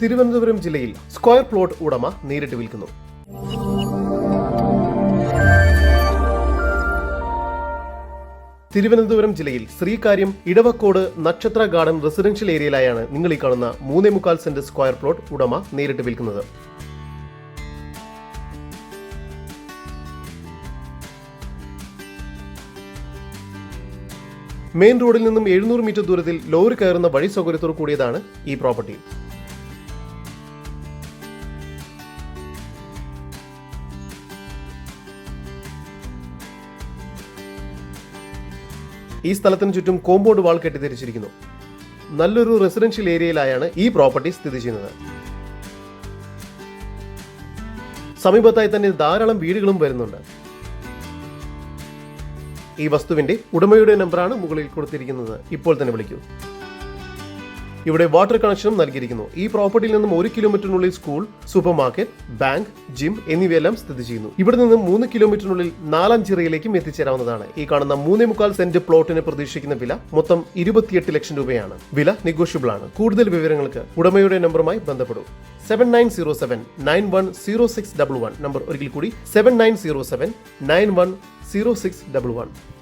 തിരുവനന്തപുരം ജില്ലയിൽ square plot ഉടമ നേരിട്ട് വിൽക്കുന്നു. തിരുവനന്തപുരം ജില്ലയിൽ ശ്രീകാര്യം ഇടവക്കോട് നക്ഷത്ര ഗാർഡൻ റെസിഡൻഷ്യൽ ഏരിയയിലായാണ് നിങ്ങൾ ഈ കാണുന്ന മൂന്നേ മുക്കാൽ സെന്റ് സ്ക്വയർ പ്ലോട്ട് ഉടമ നേരിട്ട് വിൽക്കുന്നത്. മെയിൻ റോഡിൽ നിന്നും എഴുന്നൂറ് മീറ്റർ ദൂരത്തിൽ ലോറി കയറുന്ന വഴി സൗകര്യത്തോടു കൂടിയതാണ് ഈ പ്രോപ്പർട്ടി. ഈ സ്ഥലത്തിന് ചുറ്റും കോമ്പൗണ്ട് വാൾ കെട്ടിത്തിരിച്ചിരിക്കുന്നു. നല്ലൊരു റെസിഡൻഷ്യൽ ഏരിയയിലായാണ് ഈ പ്രോപ്പർട്ടി സ്ഥിതി ചെയ്യുന്നത്. സമീപത്തായി തന്നെ ധാരാളം വീടുകളും വരുന്നുണ്ട്. ഈ വസ്തുവിന്റെ ഉടമയുടെ നമ്പറാണ് മുകളിൽ കൊടുത്തിരിക്കുന്നത്. ഇപ്പോൾ തന്നെ വിളിക്കൂ. ഇവിടെ വാട്ടർ കണക്ഷനും നൽകിയിരിക്കുന്നു. ഈ പ്രോപ്പർട്ടിയിൽ നിന്നും ഒരു കിലോമീറ്ററിനുള്ളിൽ school super market bank gym എന്നിവയെല്ലാം സ്ഥിതി ചെയ്യുന്നു. ഇവിടെ നിന്നും മൂന്ന് കിലോമീറ്ററിനുള്ളിൽ നാലാം ചിറയിലേക്കും എത്തിച്ചേരാവുന്നതാണ്. ഈ കാണുന്ന മൂന്നേ മുക്കാൽ സെന്റ് പ്ലോട്ടിന് പ്രതീക്ഷിക്കുന്ന വില മൊത്തം ഇരുപത്തിയെട്ട് ലക്ഷം രൂപയാണ്. വില നെഗോഷ്യബിൾ ആണ് കൂടുതൽ വിവരങ്ങൾക്ക് ഉടമയുടെ നമ്പറുമായി ബന്ധപ്പെടും. Seven nine zero seven nine one zero six double one. Number ഒരിക്കൽ കൂടി seven nine zero seven nine one zero six double one.